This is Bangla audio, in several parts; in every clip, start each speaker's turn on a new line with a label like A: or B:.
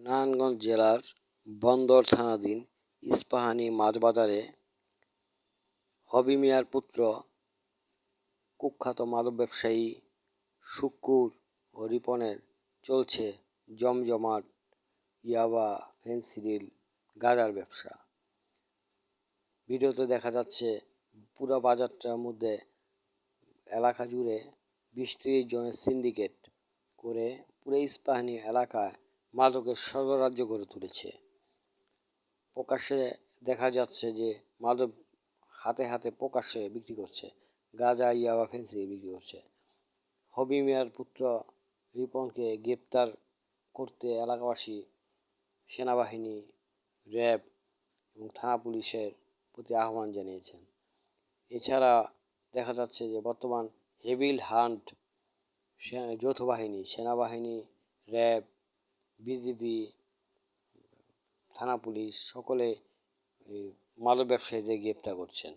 A: নারায়ণগঞ্জ জেলার বন্দর থানাধীন ইস্পাহানি মাছ বাজারে হবি মিয়ার পুত্র কুখ্যাত মাদক ব্যবসায়ী শুক্কুর ও রিপনের চলছে জমজমাট ইয়াবা ফেন্সিডিল গাঁজার ব্যবসা। ভিডিওতে দেখা যাচ্ছে, পুরো বাজারটার মধ্যে এলাকা জুড়ে বিশ তিরিশ জনের সিন্ডিকেট করে পুরো ইস্পাহানি এলাকায় মাদকের স্বর্গরাজ্য গড়ে তুলেছে। প্রকাশ্যে দেখা যাচ্ছে যে মাদক হাতে হাতে প্রকাশ্যে বিক্রি করছে। গাঁজা, ইয়াবা, ফেন্সি বিক্রি করছে। হবি মিয়ার পুত্র রিপনকে গ্রেপ্তার করতে এলাকাবাসী, সেনাবাহিনী, র্যাব এবং থানা পুলিশের প্রতি আহ্বান জানিয়েছেন। এছাড়া দেখা যাচ্ছে যে বর্তমান হেভিল হান্ট যৌথ বাহিনী, সেনাবাহিনী, র্যাব বিজিবি, থানা পুলিশ সকলে মাদক ব্যবসায়ীদের গ্রেপ্তার করছেন।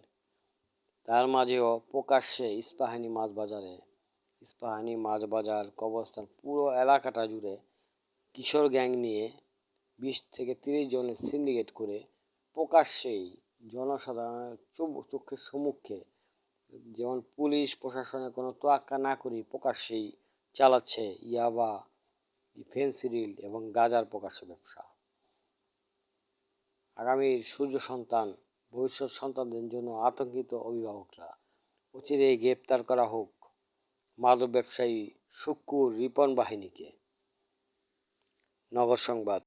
A: তার মাঝেও প্রকাশ্যে ইস্পাহানি মাছ বাজারে, ইস্পাহানি মাছ বাজার কবরস্থান পুরো এলাকাটা জুড়ে কিশোর গ্যাং নিয়ে বিশ থেকে তিরিশ জনের সিন্ডিকেট করে প্রকাশ্যেই জনসাধারণের চোখের সম্মুখে যেমন পুলিশ প্রশাসনের কোনো তোয়াক্কা না করেই প্রকাশ্যেই চালাচ্ছে ইয়াবা ফেন্সিডিল এবং গাজার প্রকাশ্য ব্যবসা। আগামীর সূর্য সন্তান, ভবিষ্যৎ সন্তানদের জন্য আতঙ্কিত অভিভাবকরা, অচিরে গ্রেপ্তার করা হোক মাদক ব্যবসায়ী শুক্কুর রিপন বাহিনীকে। নগর সংবাদ।